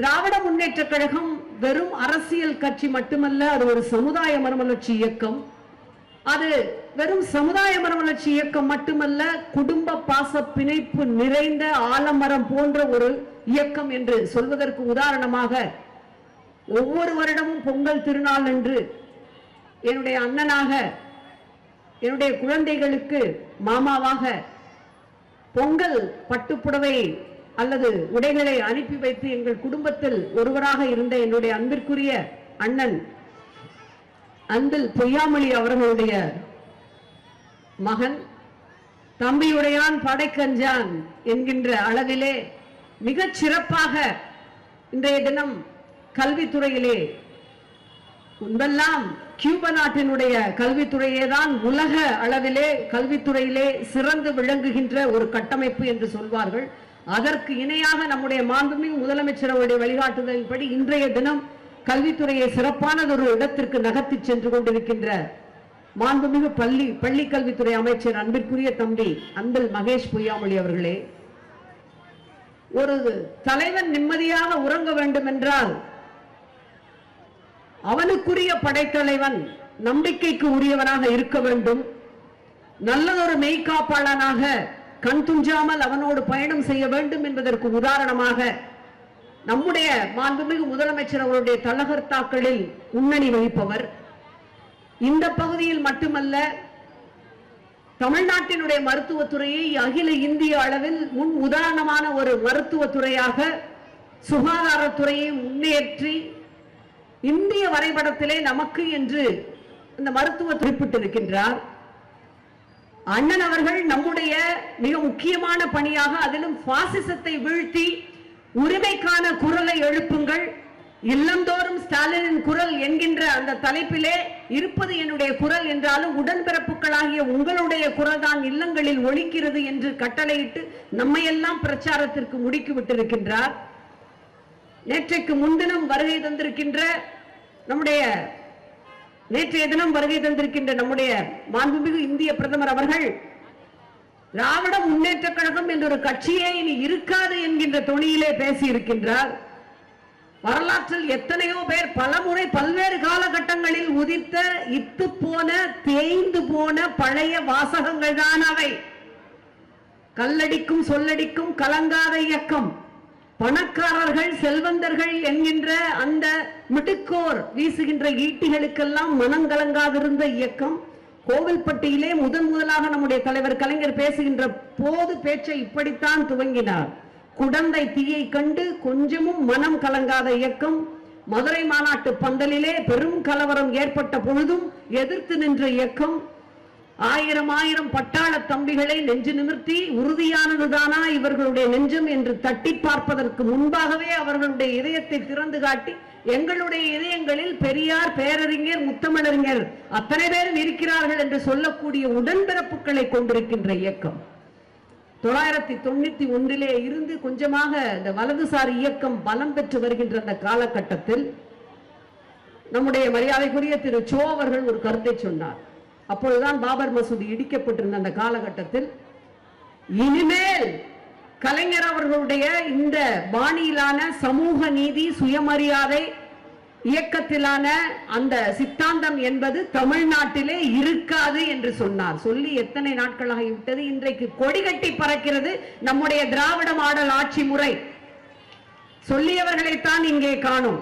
திராவிட முன்னேற்ற கழகம் வெறும் அரசியல் கட்சி மட்டுமல்ல அது ஒரு சமுதாய மறுமலர்ச்சி இயக்கம். அது வெறும் சமுதாய மறுமலர்ச்சி இயக்கம் மட்டுமல்ல குடும்ப பாச பிணைப்பு நிறைந்த ஆலமரம் போன்ற ஒரு இயக்கம் என்று சொல்வதற்கு உதாரணமாக ஒவ்வொரு வருடமும் பொங்கல் திருநாள் என்று என்னுடைய அண்ணனாக என்னுடைய குழந்தைகளுக்கு மாமாவாக பொங்கல் பட்டுப்புடவை அல்லது உடைகளை அனுப்பி வைத்து எங்கள் குடும்பத்தில் ஒருவராக இருந்த என்னுடைய அன்பிற்குரிய அண்ணன் அன்பில் பொய்யாமொழி அவர்களுடைய மகன் தம்பியுடையான் படைக்கஞ்சான் என்கின்ற அளவிலே மிகச் சிறப்பாக இன்றைய தினம் கல்வித்துறையிலே முன்பெல்லாம் கியூப நாட்டினுடைய கல்வித்துறையே தான் உலக அளவிலே கல்வித்துறையிலே சிறந்து விளங்குகின்ற ஒரு கட்டமைப்பு என்று சொல்வார்கள். அதற்கு இணையாக நம்முடைய மாண்புமிகு முதலமைச்சர் அவருடைய வழிகாட்டுதலின்படி இன்றைய தினம் கல்வித்துறையை சிறப்பானதொரு இடத்திற்கு நகர்த்தி சென்று கொண்டிருக்கின்ற மாண்புமிகு பள்ளி பள்ளி கல்வித்துறை அமைச்சர் அன்பிற்குரிய தம்பி அன்பில் மகேஷ் பொய்யாமொழி அவர்களே ஒரு தலைவன் நிம்மதியாக உறங்க வேண்டும் என்றால் அவனுக்குரிய படைத்தலைவன் நம்பிக்கைக்கு உரியவனாக இருக்க வேண்டும். நல்லதொரு மெய்காப்பாளனாக கண் துஞ்சாமல் அவனோடு பயணம் செய்ய வேண்டும் என்பதற்கு உதாரணமாக நம்முடைய மாண்புமிகு முதலமைச்சர் அவருடைய தலகர்த்தாக்களில் முன்னணி வகிப்பவர். இந்த பகுதியில் மட்டுமல்ல தமிழ்நாட்டினுடைய மருத்துவத்துறையை அகில இந்திய அளவில் முன் உதாரணமான ஒரு மருத்துவத்துறையாக சுகாதாரத்துறையை முன்னேற்றி இந்திய வரைபடத்திலே நமக்கு என்று இந்த மருத்துவ குறிப்பிட்டிருக்கின்றார். அண்ணன் அவர்கள் நம்முடைய மிக முக்கியமான பணியாக அதிலும் பாசிசத்தை வீழ்த்தி உரிமைக்கான குரலை எழுப்புங்கள். இல்லந்தோறும் ஸ்டாலினின் குரல் என்கின்ற அந்த தலைப்பிலே இருப்பது என்னுடைய குரல் என்றாலும் உடன்பிறப்புகளாகிய உங்களுடைய குரல் தான் இல்லங்களில் ஒலிக்கிறது என்று கட்டளையிட்டு நம்மையெல்லாம் பிரச்சாரத்திற்கு முடுக்கி விட்டிருக்கின்றார். நேற்றைக்கு முன்தினம் வருகை தந்திருக்கின்ற நம்முடைய நேற்றைய தினம் வருகை தந்திருக்கின்ற நம்முடைய மாண்புமிகு இந்திய பிரதமர் அவர்கள் திராவிட முன்னேற்ற கழகம் என்ற ஒரு கட்சியே இனி இருக்காது என்கின்ற தொனியிலே பேசி இருக்கின்றார் வரலாற்றில் எத்தனையோ பேர் பலமுறை பல்வேறு காலகட்டங்களில் உதித்த இத்து போன தேய்ந்து போன பழைய வாசகங்கள் தான் அவை. கல்லடிக்கும் சொல்லடிக்கும் கலங்காத இயக்கம். பணக்காரர்கள் செல்வந்தர்கள் என்கின்ற அந்த மிடுக்கோர் வீசுகின்ற ஈட்டிகளுக்கெல்லாம் மனம் கலங்காதிருந்த இயக்கம் கோவில்பட்டியிலே முதன் முதலாக நம்முடைய தலைவர் கலைஞர் பேசுகின்ற போது பேச்சை இப்படித்தான் துவங்கினார். குடந்தை தீயை கண்டு கொஞ்சமும் மனம் கலங்காத இயக்கம் மதுரை மாநாட்டு பந்தலிலே பெரும் கலவரம் ஏற்பட்ட பொழுதும் எதிர்த்து நின்ற இயக்கம் ஆயிரம் ஆயிரம் பட்டாள தம்பிகளை நெஞ்சு நிமிர்த்தி உறுதியானதுதானா இவர்களுடைய நெஞ்சம் என்று தட்டி பார்ப்பதற்கு முன்பாகவே அவர்களுடைய இதயத்தை திறந்து காட்டி எங்களுடைய இதயங்களில் பெரியார் பேரறிஞர் முத்தமிழறிஞர் அத்தனை பேரும் இருக்கிறார்கள் என்று சொல்லக்கூடிய உடன்பிறப்புகளை கொண்டிருக்கின்ற இயக்கம். தொள்ளாயிரத்தி தொண்ணூத்தி ஒன்றிலே இருந்து கொஞ்சமாக இந்த வலதுசாரி இயக்கம் பலம் பெற்று வருகின்ற அந்த காலகட்டத்தில் நம்முடைய மரியாதைக்குரிய திரு சோ அவர்கள் ஒரு கருத்தை சொன்னார். அப்பொழுதுதான் பாபர் மசூதி இடிக்கப்பட்டிருந்த அந்த காலகட்டத்தில். இனிமேல் கலைஞர் அவர்களுடைய இந்த பாணியிலான சமூக நீதி சுயமரியாதை இயக்கத்திலான அந்த சித்தாந்தம் என்பது தமிழ்நாட்டிலே இருக்காது என்று சொன்னார். சொல்லி எத்தனை நாட்களாகிவிட்டது இன்றைக்கு கொடி கட்டி பறக்கிறது நம்முடைய திராவிட மாடல் ஆட்சி முறை. சொல்லியவர்களைத்தான் இங்கே காணும்.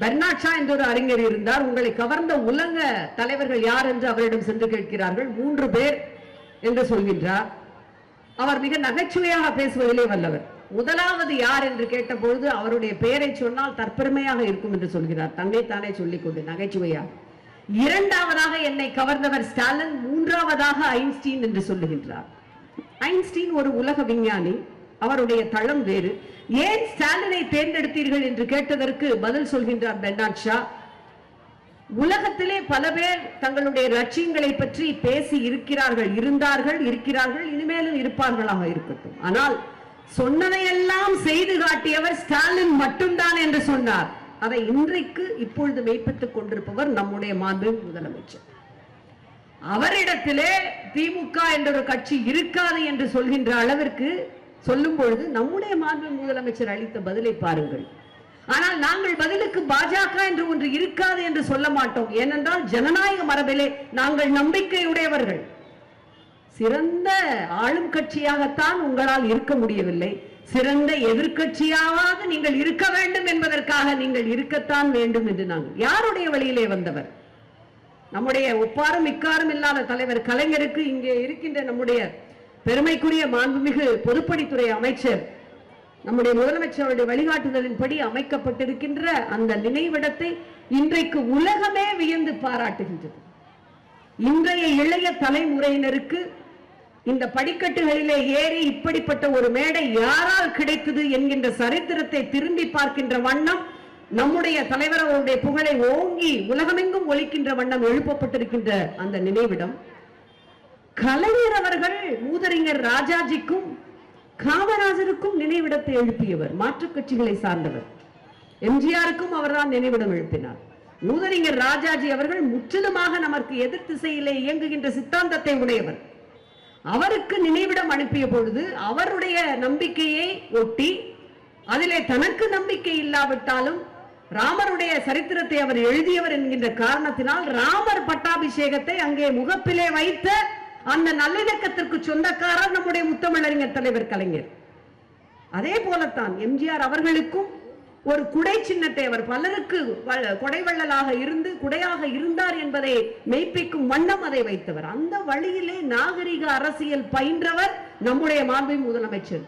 பெர்னாட்ஷா என்ற ஒரு அறிஞர் இருந்தார். உங்களை கவர்ந்த உலக தலைவர்கள் யார் என்று அவரிடம் சென்று கேட்கிறார்கள். மூன்று பேர் என்று சொல்கின்றார். அவர் மிக நகைச்சுவையாக பேசுவதிலே வல்லவர். முதலாவது யார் என்று கேட்டபொழுது அவருடைய பெயரை சொன்னால் தற்பெருமையாக இருக்கும் என்று சொல்கிறார். தன்னைத்தானே சொல்லிக் கொண்டு நகைச்சுவையாக. இரண்டாவதாக என்னை கவர்ந்தவர் ஸ்டாலின் மூன்றாவதாக ஐன்ஸ்டீன் என்று சொல்லுகின்றார். ஐன்ஸ்டீன் ஒரு உலக விஞ்ஞானி. அவருடைய தளம் வேறு. ஏன் ஸ்டாலினை தேர்ந்தெடுத்தீர்கள் என்று கேட்டதற்கு பதில் சொல்கின்றார் பென்னாட் ஷா. உலகத்திலே பல பேர் தங்களுடைய லட்சியங்களை பற்றி பேசி இருக்கிறார்கள் இருந்தார்கள் இருக்கிறார்கள் இனிமேலும் இருப்பார்களாக இருக்கட்டும். ஆனால் சொன்னதையெல்லாம் செய்து காட்டியவர் ஸ்டாலின் மட்டும்தான் என்று சொன்னார். அதை இன்றைக்கு இப்பொழுது மெய்ப்பித்துக் கொண்டிருப்பவர் நம்முடைய மாண்பு முதலமைச்சர். அவரிடத்திலே திமுக என்ற ஒரு கட்சி இருக்காது என்று சொல்கின்ற அளவிற்கு சொல்லும் பொழுது நம்முடைய மாண்பு முதலமைச்சர் அளித்த பதிலை பாருங்கள். ஆனால் நாங்கள் பதிலுக்கு பாஜக என்று ஒன்று இருக்காது என்று சொல்ல மாட்டோம். ஏனென்றால் ஜனநாயக மரபிலே நாங்கள் நம்பிக்கையுடையவர்கள். சிறந்த ஆளும் கட்சியாகத்தான் உங்களால் இருக்க முடியவில்லை. சிறந்த எதிர்கட்சியாவது நீங்கள் இருக்க வேண்டும் என்பதற்காக நீங்கள் இருக்கத்தான் வேண்டும் என்று நாங்கள் யாருடைய வழியிலே வந்தவர்? நம்முடைய ஒப்பாரும் இக்காரும் இல்லாத தலைவர் கலைஞருக்கு இங்கே இருக்கின்ற நம்முடைய பெருமைக்குரிய மாண்புமிகு பொதுப்பணித்துறை அமைச்சர் நம்முடைய முதலமைச்சருடைய வழிகாட்டுதலின்படி அமைக்கப்பட்டிருக்கின்ற அந்த நினைவிடத்தை இன்றைக்கு உலகமே வியந்து பாராட்டுகின்றது. இன்றைய இளைய தலைமுறையினருக்கு இந்த படிக்கட்டுகளிலே ஏறி இப்படிப்பட்ட ஒரு மேடை யாரால் கிடைத்தது என்கின்ற சரித்திரத்தை திரும்பி பார்க்கின்ற வண்ணம் நம்முடைய தலைவர் அவருடைய புகழை ஓங்கி உலகமெங்கும் ஒழிக்கின்ற வண்ணம் எழுப்பப்பட்டிருக்கின்ற அந்த நினைவிடம் கலைஞர் அவர்கள் மூதறிஞர் ராஜாஜிக்கும் காமராஜருக்கும் நினைவிடத்தை எழுப்பியவர் மாற்றுக் கட்சிகளை சார்ந்தவர். எம்ஜிஆருக்கும் அவர்தான் நினைவிடம் எழுப்பினார். மூதறிஞர் ராஜாஜி அவர்கள் முற்றிலுமாக நமக்கு எதிர் திசையிலே இயங்குகின்ற சித்தாந்தத்தை உடையவர். அவருக்கு நினைவிடம் அனுப்பிய பொழுது அவருடைய நம்பிக்கையை ஒட்டி அதிலே தனக்கு நம்பிக்கை இல்லாவிட்டாலும் ராமருடைய சரித்திரத்தை அவர் எழுதியவர் என்கின்ற காரணத்தினால் ராமர் பட்டாபிஷேகத்தை அங்கே முகப்பிலே வைத்த அந்த நல்லிணக்கத்திற்கு சொந்தக்காரர் நம்முடைய முத்தமிழறிஞர் தலைவர் கலைஞர். அதே போலத்தான் எம்ஜிஆர் அவர்களுக்கும் ஒரு குடை சின்னத்தை அவர் பலருக்கு வ- கொடைவள்ளலாக இருந்து குடையாக இருந்தார் என்பதை மெய்ப்பிக்கும் வண்ணம் அதை வைத்தவர். அந்த வழியிலே நாகரிக அரசியல் பயின்றவர் நம்முடைய மாண்பு முதலமைச்சர்.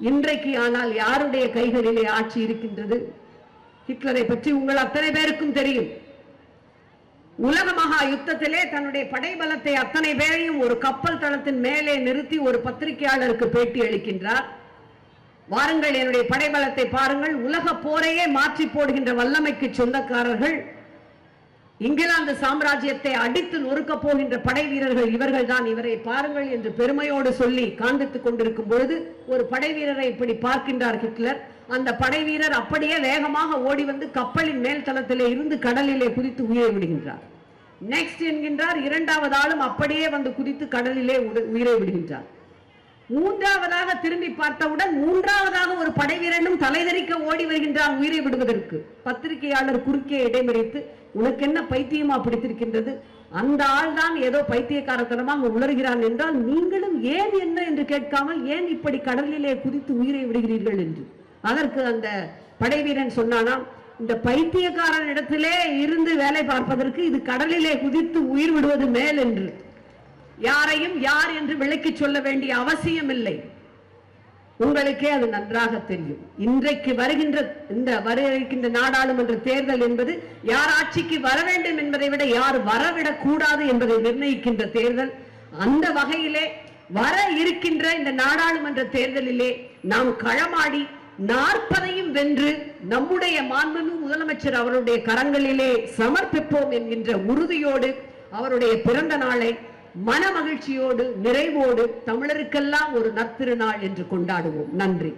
இன்றைக்கு ஆனால் யாருடைய கைகளிலே ஆட்சி இருக்கின்றது? ஹிட்லரை பற்றி உங்கள் அத்தனை பேருக்கும் தெரியும். உலக மகா யுத்தத்திலே தன்னுடைய படைபலத்தை அத்தனை பேரையும் ஒரு கப்பல் தளத்தின் மேலே நிறுத்தி ஒரு பத்திரிகையாளருக்கு பேட்டி அளிக்கின்றார். வாருங்கள் என்னுடைய படைபலத்தை பாருங்கள். உலக போரையே மாற்றி போடுகின்ற வல்லமைக்கு சொந்தக்காரர்கள் இங்கிலாந்து சாம்ராஜ்யத்தை அடித்து நொறுக்க போகின்ற படை வீரர்கள் இவர்கள் தான் இவரை பாருங்கள் என்று பெருமையோடு சொல்லி காண்பித்துக் கொண்டிருக்கும் பொழுது ஒரு படை வீரரை இப்படி பார்க்கின்றார் ஹிட்லர். அந்த படை வீரர் அப்படியே வேகமாக ஓடி வந்து கப்பலின் மேல் தளத்திலே இருந்து கடலிலே குதித்து உயிரை விடுகின்றார். நெக்ஸ்ட் என்கின்றார் இரண்டாவது ஆளும் அப்படியே வந்து குதித்து கடலிலே உயிரை விடுகின்றார். மூன்றாவதாக திரும்பி பார்த்தவுடன் மூன்றாவதாக படைவீரனும் படை வீரனும் தலைதறிக்க ஓடி வருகின்றான் உயிரை விடுவதற்கு. பத்திரிகையாளர் குறுக்கே இடைமறித்து உனக்கு என்ன பைத்தியமா பிடித்திருக்கின்றது? அந்த ஆள் தான் ஏதோ பைத்தியக்காரத்தனமாக உணர்கிறான் என்றால் நீங்களும் ஏன் என்ன என்று கேட்காமல் ஏன் இப்படி கடலிலே குதித்து உயிரை விடுகிறீர்கள் என்று? அதற்கு அந்த படைவீரன் சொன்னானாம் இந்த பைத்தியக்காரன் இடத்திலே இருந்து வேலை பார்ப்பதற்கு இது கடலிலே குதித்து உயிர் விடுவது மேல் என்று. யாரையும் யார் என்று விளக்கி சொல்ல வேண்டிய அவசியம் இல்லை உங்களுக்கே அது நன்றாக தெரியும். இன்றைக்கு வருகின்ற இந்த வர இருக்கின்ற நாடாளுமன்ற தேர்தல் என்பது யார் ஆட்சிக்கு வர வேண்டும் என்பதை விட யார் வரவிடக் கூடாது என்பதை நிர்ணயிக்கின்ற தேர்தல். அந்த வகையிலே வர இருக்கின்ற இந்த நாடாளுமன்ற தேர்தலிலே நாம் களமாடி நாற்பதையும் வென்று நம்முடைய மாண்புமிகு முதலமைச்சர் அவருடைய கரங்களிலே சமர்ப்பிப்போம் என்கின்ற உறுதியோடு அவருடைய பிறந்த நாளை மன மகிழ்ச்சியோடு நிறைவோடு தமிழருக்கெல்லாம் ஒரு நத்திருநாள் என்று கொண்டாடுவோம். நன்றி.